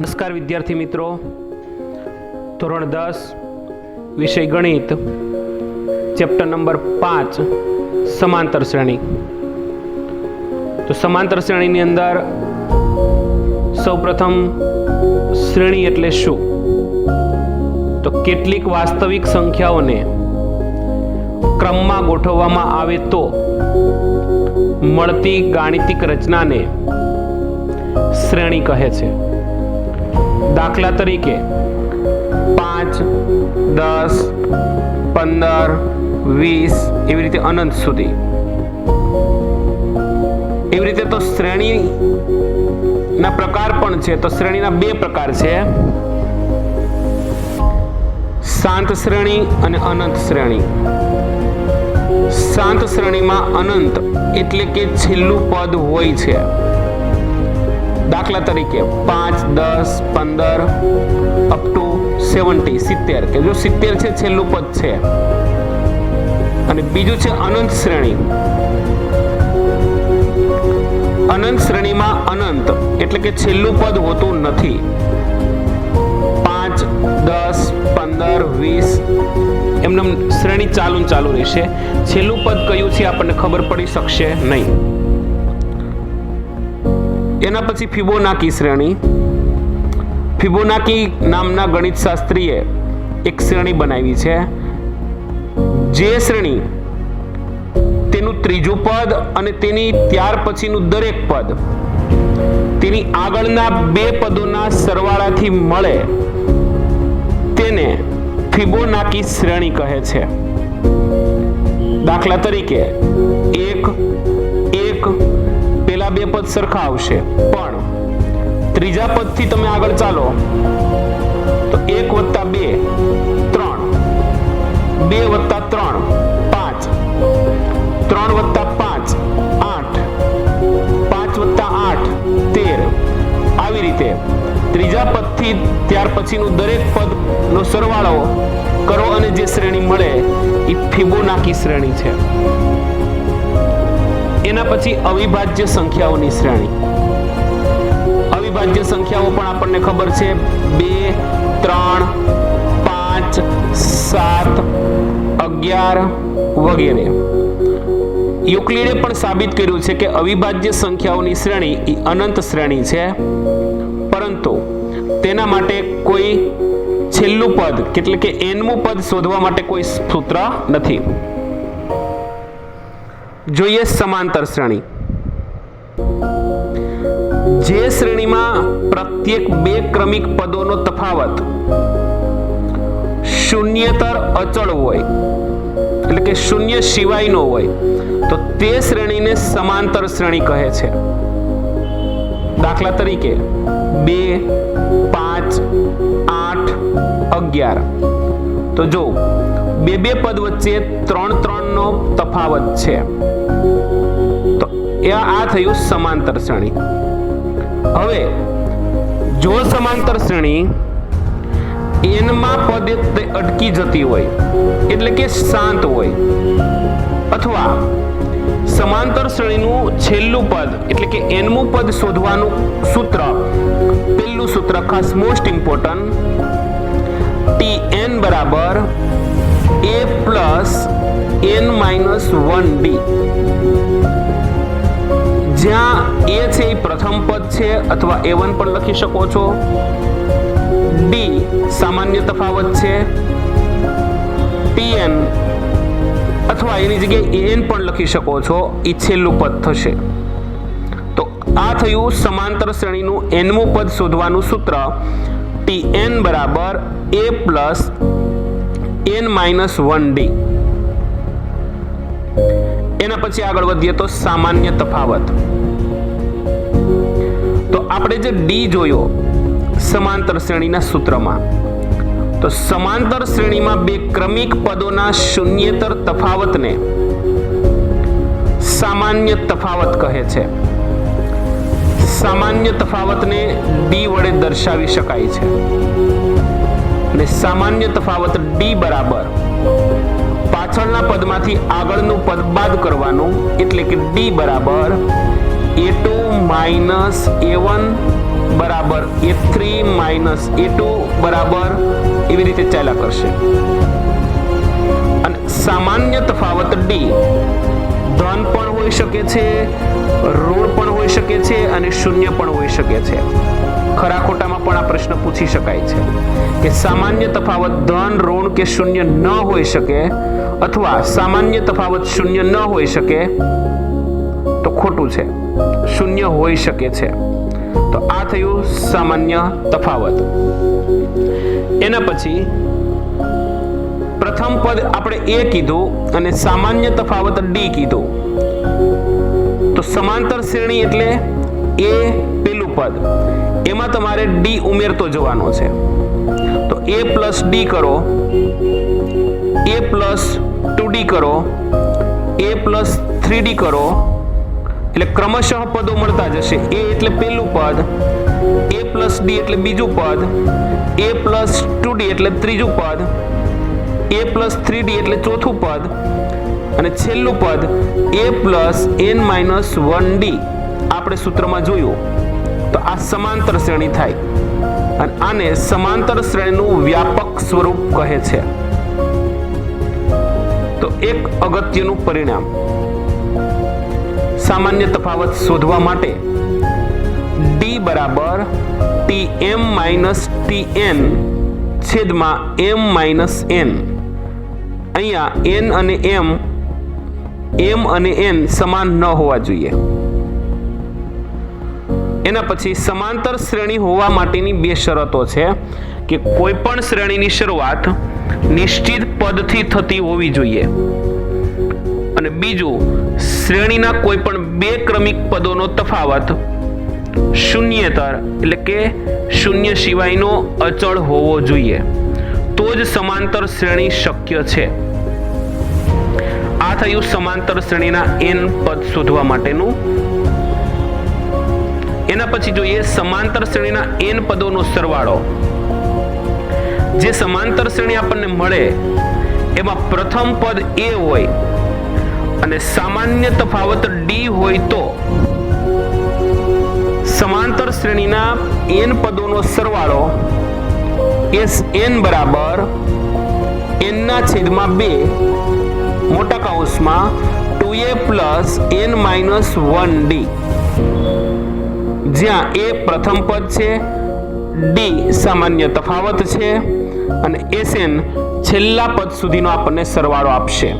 નમસ્કાર વિદ્યાર્થી મિત્રો. ધોરણ દસ, વિષય ગણિત, ચેપ્ટર નંબર પાંચ, સમાંતર શ્રેણી. તો સમાંતર શ્રેણીની અંદર સૌપ્રથમ શ્રેણી એટલે શું? તો કેટલીક વાસ્તવિક સંખ્યાઓને ક્રમમાં ગોઠવવામાં આવે તો મળતી ગાણિતિક રચનાને શ્રેણી કહે છે. દાખલા તરીકે પાંચ, દસ, પંદર, વીસ, એવી રીતે અનંત સુધી. એવી રીતે તો શ્રેણી ના પ્રકાર પણ છે, તો શ્રેણીના બે પ્રકાર છે. શાંત શ્રેણી અને અનંત શ્રેણી. શાંત શ્રેણીમાં અનંત એટલે કે છેલ્લું પદ હોય છે. દાખલા તરીકે પાંચ, દસ, પંદર અપ ટુ સેવન્ટી સિત્તેર. કે જો સિત્તેર છે, છેલ્લું પદ છે. અને બીજું છે અનંત શ્રેણી. અનંત શ્રેણીમાં અનંત એટલે કે છેલ્લું પદ હોતું નથી. પાંચ, દસ, પંદર, વીસ એમને શ્રેણી ચાલુ ચાલુ રહેશે. છેલ્લું પદ કયું છે, આપણને ખબર પડી શકશે નહીં. એના પછી ફિબોનાકી શ્રેણી. ફિબોનાકી નામના ગણિત શાસ્ત્રીએ એક શ્રેણી બનાવી છે. જે શ્રેણી તેનું ત્રીજું પદ અને તેની ત્યાર પછીનું દરેક પદ તેની આગળના બે પદોના સરવાળાથી મળે તેને ફિબોનાકી શ્રેણી કહે છે. દાખલા તરીકે એક એક પેલા બે પદ સરખા આવશે. પણ ત્રીજા પદથી તમે આગળ ચાલો, તો એક વત્તા બે, ત્રણ. બે વત્તા ત્રણ, પાંચ. ત્રણ વત્તા પાંચ, આઠ. પાંચ વત્તા આઠ, તેર. આવી રીતે. ત્રીજા પદથી ત્યાર પછીનું દરેક પદનો સરવાળો કરો અને જે શ્રેણી મળે એ ફિબોનાકી શ્રેણી છે. એના પછી અવિભાજ્ય સંખ્યાઓની શ્રેણી. અવિભાજ્ય સંખ્યાઓ પણ આપણને ખબર છે. બે, ત્રણ, પાંચ, સાત, અગિયાર વગેરે. યુક્લિડે પણ સાબિત કર્યું છે કે અવિભાજ્ય સંખ્યાઓની શ્રેણી એ અનંત શ્રેણી છે. પરંતુ તેના માટે કોઈ છેલ્લું પદ, એટલે કે એનમું પદ શોધવા માટે કોઈ સૂત્ર નથી. જોઈએ સમાંતર શ્રેણી. જે શ્રેણીમાં પ્રત્યેક બે ક્રમિક પદોનો તફાવત શૂન્યતર અચળ હોય, એટલે કે શૂન્ય સિવાયનો હોય, તો તે શ્રેણીને સમાંતર શ્રેણી કહે છે. દાખલા તરીકે બે, પાંચ, આઠ, અગિયાર. તો જો, બે બે પદ વચ્ચે ત્રણ ત્રણનો તફાવત છે. તો આ થયું સમાંતર શ્રેણી. હવે, જો સમાંતર શ્રેણી એનમાં પદે અટકી જતી હોય, એટલે કે શાંત હોય, અથવા સમાંતર શ્રેણીનું છેલ્લું પદ, એટલે કે એનમું પદ શોધવાનું સૂત્ર, પહેલું સૂત્ર ખાસ મોસ્ટ ઇમ્પોર્ટન્ટ ટી એન બરાબર A plus N minus one D જ્યાં એ છે એ પ્રથમ પદ છે, અથવા એ વન પણ લખી શકો છો. ડી સામાન્ય તફાવત છે. ટીએન અથવા એની જગ્યાએ એન પણ લખી શકો છો. એ છેલ્લું પદ થશે. તો આ થયું સમાંતર શ્રેણીનું એનમું પદ શોધવાનું સૂત્ર. ટી એન બરાબર A plus N minus one D એના પછી આગળ વધીએ તો સામાન્ય તફાવત. તો આપણે જે ડી જોયો, સમાંતર શ્રેણીના સૂત્રમાં. તો સમાંતર શ્રેણીમાં બે ક્રમિક પદોના શૂન્યતર તફાવતને સામાન્ય તફાવત કહે છે. સામાન્ય તફાવતને ડી વડે દર્શાવી શકાય છે. અને સામાન્ય તફાવત ડી બરાબર પાછળના પદમાંથી આગળનું પદ બાદ કરવાનું એટલે કે ડી બરાબર A two minus A one બરાબર A three minus A two બરાબર એવી રીતે ચાલ્યા કરશે. અને સામાન્ય તફાવત ડી ધન પણ હોઈ શકે છે, ઋણ પણ હોઈ શકે છે અને શૂન્ય પણ હોઈ શકે છે. ખરા ખોટામાં પણ આ પ્રશ્ન પૂછી શકાય છે કે સામાન્ય તફાવત ધન, ઋણ કે શૂન્ય ન હોઈ શકે અથવા સામાન્ય તફાવત શૂન્ય ન હોઈ શકે, તો ખોટું છે. શૂન્ય હોઈ શકે છે. તો આ થયું સામાન્ય તફાવત. એના પછી પ્રથમ પદ આપણે એ કીધું અને સામાન્ય તફાવત ડી કીધું. તો સમાંતર શ્રેણી એટલે એ પેલું પદ. એમાં તમારે ડી ઉમેરતો જવાનો છે. તો એ પ્લસ ડી કરો. એ પ્લસ ડી કરો એ પ્લસ થ્રી ડી કરો, એટલે ક્રમશઃ પદો મળતા જશે. એ એટલે પહેલું પદ એ પ્લસ ડી એટલે બીજું પદ એ પ્લસ ટુ ડી એટલે ત્રીજું પદ એ પ્લસ થ્રી ડી એટલે ચોથું પદ, અને છેલ્લું પદ A plus N minus one D આપણે સૂત્રમાં જોયું. તો આ સમાંતર શ્રેણી થાય. અને આને સમાંતર શ્રેણીનું વ્યાપક સ્વરૂપ કહે છે. તો એક અગત્યનું પરિણામ. સામાન્ય તફાવત શોધવા માટે ડી બરાબર T M minus T N છેદમાં એમ માઇનસ એન અહીંયા એન અને એમ એમ અને એન સમાન ન હોવા જોઈએ. એના પછી સમાંતર શ્રેણી હોવા માટેની બે શરતો છે કે કોઈ પણ શ્રેણીની શરૂઆત નિશ્ચિત પદથી થતી હોવી જોઈએ. અને બીજું, શ્રેણીના કોઈ પણ બે ક્રમિક પદોનો તફાવત શૂન્યતર એટલે કે શૂન્ય સિવાયનો અચળ હોવો જોઈએ. તો જ સમાંતર શ્રેણી શક્ય છે. આ થયું સમાંતર શ્રેણીના એન પદ શોધવા માટેનું. એના પછી જોઈએ સમાંતર શ્રેણીના એન પદોનો સરવાળો. જે સમાંતર શ્રેણી આપણને મળે, એમાં પ્રથમ પદ એ હોય અને સામાન્ય તફાવત ડી હોય તો સમાંતર શ્રેણીના એન પદોનો સરવાળો એસ એન બરાબર એનના છેદમાં બે, મોટા કૌંસમાં two A plus N minus one D જ્યાં એ પ્રથમ પદ છે ડી સામાન્ય તફાવત છે. અને એસએન છેલ્લા પદ સુધીનો આપણને સરવાળો આપશે.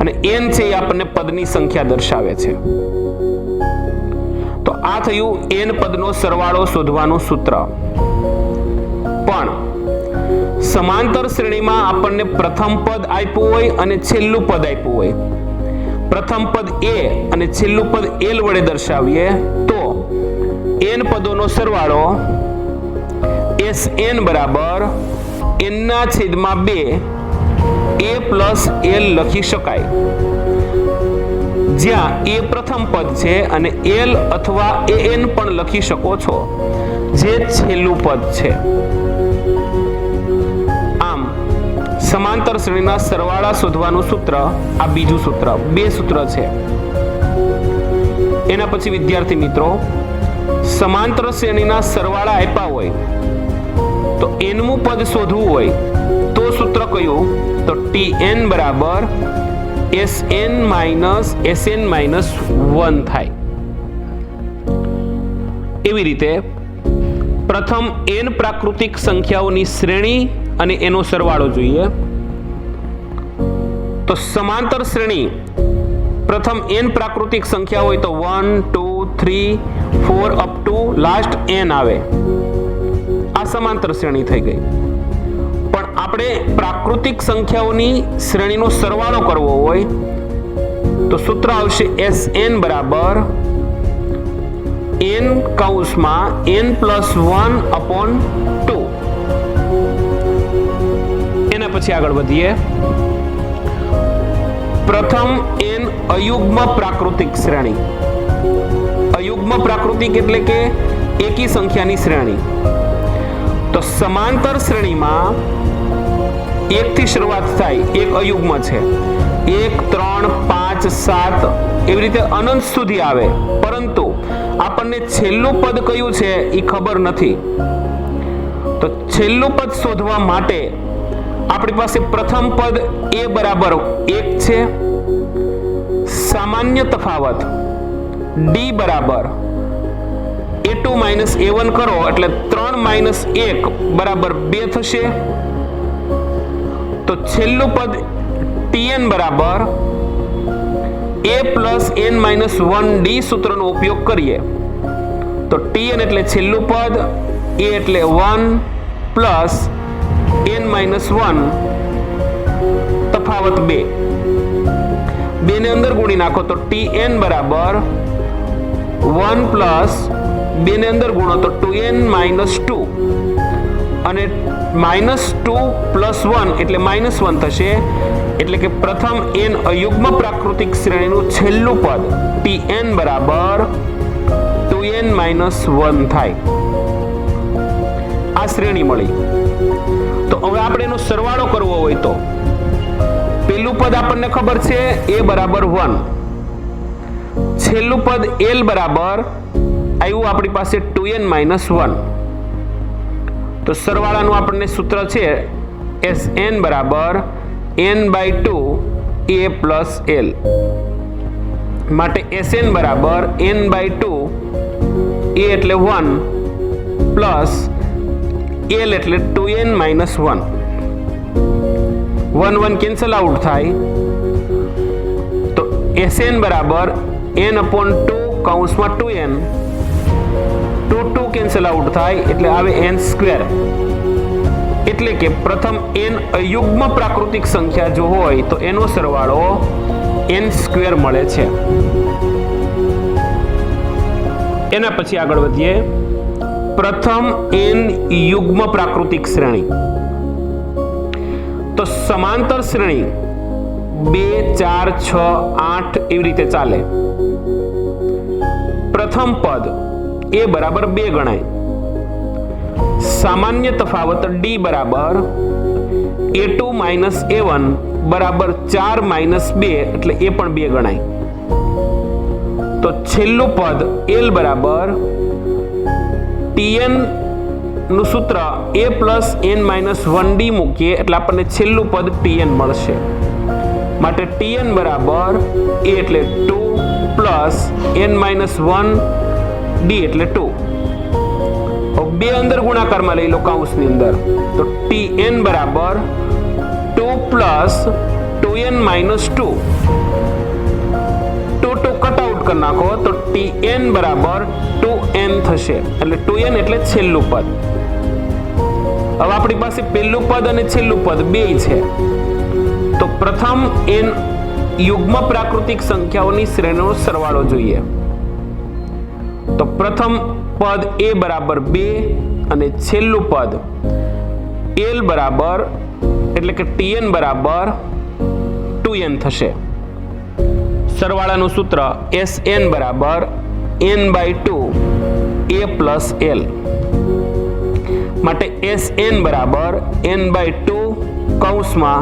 અને એન છે એ આપણને પદની સંખ્યા દર્શાવે છે. તો આ થયું એન પદનો સરવાળો શોધવાનું સૂત્ર. પણ સમાંતર શ્રેણીમાં આપણને પ્રથમ પદ આપ્યું હોય અને છેલ્લું પદ આપ્યું હોય. પ્રથમ પદ એ અને છેલ્લું પદ એલ વડે દર્શાવીએ તો એન પદોનો સરવાળો એસ એન બરાબર એનના છેદમાં બે. એ પ્લસ એલ લખી શકાય. જ્યાં એ પ્રથમ પદ છે અને એલ અથવા એ એન પણ લખી શકો છો. જે છેલ્લું પદ છે. આમ, સમાંતર શ્રેણીના સરવાળા શોધવાનું સૂત્ર, આ બીજું સૂત્ર, બે સૂત્ર છે. એના પછી વિદ્યાર્થી મિત્રો, સમાંતર શ્રેણીના સરવાળા આપ્યા હોય તો એનમું પદ શોધવું હોય. તો સૂત્ર કયું? તો ટી એન બરાબર S N minus S N minus one થાય. એવી રીતે પ્રથમ એન પ્રાકૃતિક સંખ્યાઓની શ્રેણી અને એનો સરવાળો જોઈએ. તો સમાંતર શ્રેણી. પ્રથમ એન પ્રાકૃતિક સંખ્યા હોય તો one two three four up to last N આવે. સમાંતર શ્રેણી થઈ ગઈ. પણ આપણે પ્રાકૃતિક સંખ્યાઓની શ્રેણીનો સરવાળો કરવો હોય, તો સૂત્ર આવશે એસ એન બરાબર એન કૌંસમાં N plus one upon two એના પછી આગળ વધીએ. પ્રથમ એન અયુગ્મ પ્રાકૃતિક શ્રેણી. અયુગ્મ પ્રાકૃતિક એટલે કે એકી સંખ્યાની શ્રેણી. તો સમાંતર શ્રેણીમાં એક થી શરૂઆત થાય, એક અયુગ્મ છે. એક, ત્રણ, પાંચ, સાત, એવી રીતે અનંત સુધી આવે. પરંતુ આપણને છેલ્લું પદ કયું છે એ ખબર નથી. તો છેલ્લું પદ શોધવા માટે આપણી પાસે પ્રથમ પદ એ બરાબર એક છે. સામાન્ય તફાવત ડી બરાબર ટુ માઇનસ એ વન કરો, એટલે ત્રણ માઇનસ એક બરાબર બે થશે. તો છેલ્લું પદ ટીએન બરાબર A plus N minus one D સૂત્રનો ઉપયોગ કરીએ. તો ટીએન એટલે છેલ્લું પદ એ એટલે one plus N minus one તફાવત બે. બેને અંદર ગુણી નાખો તો ટી એન બરાબર વન પ્લસ બેને અંદર ગુણો તો ટુ એન માઇનસ ટુ. અને માઇનસ ટુ પ્લસ વન એટલે માઇનસ વન થશે. એટલે કે પ્રથમ એન અયુગ્મ પ્રાકૃતિક શ્રેણીનું છેલ્લું પદ ટી એન બરાબર ટુ એન માઇનસ વન થાય. આ શ્રેણી મળી. તો હવે આપણે એનો સરવાળો કરવો હોય તો. પેલું પદ આપણને ખબર છે એ બરાબર વન. છેલ્લું પદ એલ બરાબર આવ્યું આપણી પાસે ટુ એન માઇનસ વન. તો સરવાળાનું આપણને સૂત્ર છે એસ એન બરાબર N by two A plus L. માટે એસ એન બરાબર એન બાય ટુ એ એટલે વન પ્લસ એલ એટલે two N minus one. One one cancel out થાય. તો એસ એન બરાબર એન અપોન ટુ કૌંસમાં two N two two cancel out થાય એટલે આવે એન સ્ક્વેર એટલે કે પ્રથમ એન અયુગ્મ પ્રાકૃતિક સંખ્યા જો હોય તો એનો સરવાળો એન સ્ક્વેર મળે છે. એના પછી આગળ વધીએ. પ્રથમ એન યુગ્મ પ્રાકૃતિક શ્રેણી. તો સમાંતર શ્રેણી બે, ચાર, છ, આઠ એવી રીતે ચાલે. પ્રથમ પદ એ બરાબર બે ગણાય. સામાન્ય તફાવત ડી બરાબર A two minus A one બરાબર ચાર માઇનસ બે એટલે એ પણ બે ગણાય. તો છેલ્લું પદ એલ બરાબર ટીએનનું સૂત્ર A plus N minus one D મૂકીએ એટલે આપણને છેલ્લું પદ ટીએન મળશે. માટે ટીએન બરાબર એ એટલે two plus N minus one D એટલે ટુ બે અંદર ગુણાકારમાં લઈ લો કાઉસની અંદર. તો ટી એન બરાબર two plus two N minus two two two cut out કરી નાખો. તો ટી એન બરાબર ટુ એન થશે. એટલે ટુ એન એટલે છેલ્લું પદ. હવે આપણી પાસે પહેલું પદ અને છેલ્લું પદ બે છે. તો પ્રથમ એન યુગ્મ પ્રાકૃતિક સંખ્યાઓની શ્રેણીનો સરવાળો જોઈએ. તો પ્રથમ પદ એ બરાબર બે અને છેલ્લું પદ એલ બરાબર, એટલે કે ટીએન બરાબર ટુ એન થશે. સરવાળાનું સૂત્ર એસ એન બરાબર N by two, A plus L. માટે એસ એન બરાબર એન બાય ટુ કૌંસમાં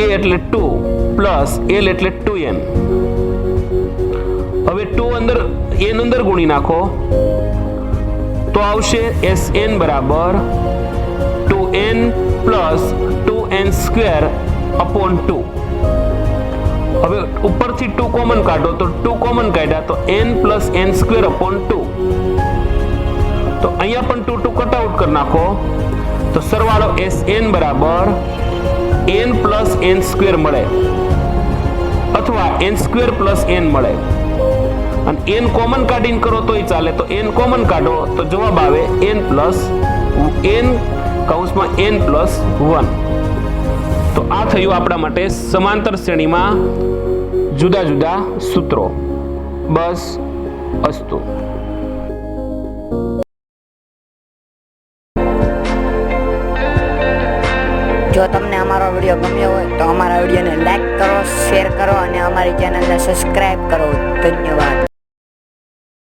એ એટલે ટુ પ્લસ એલ એટલે ટુ એન હવે ટુ અંદર એન અંદર ગુણી નાખો. તો આવશે એસ એન બરાબર two N plus two N square upon two. હવે ઉપરથી ટુ કોમન કાઢો, તો ટુ કોમન કાઢ્યા, તો N plus N square upon two. તો અહીંયા પણ ટુ ટુ કટ આઉટ કરી નાખો. તો સરવાળો એસ એન બરાબર એન પ્લસ એન સ્ક્વેર મળે. અથવા એન સ્ક્વેર પ્લસ એન મળે. અને એન કોમન કાઢીને કરો તોય ચાલે. તો એન કોમન કાઢો, તો જવાબ આવે એન પ્લસ એન કૌંસમાં એન પ્લસ વન તો આ થયું આપણા માટે સમાંતર શ્રેણીમાં જુદા જુદા સૂત્રો. બસ, અસ્તુ.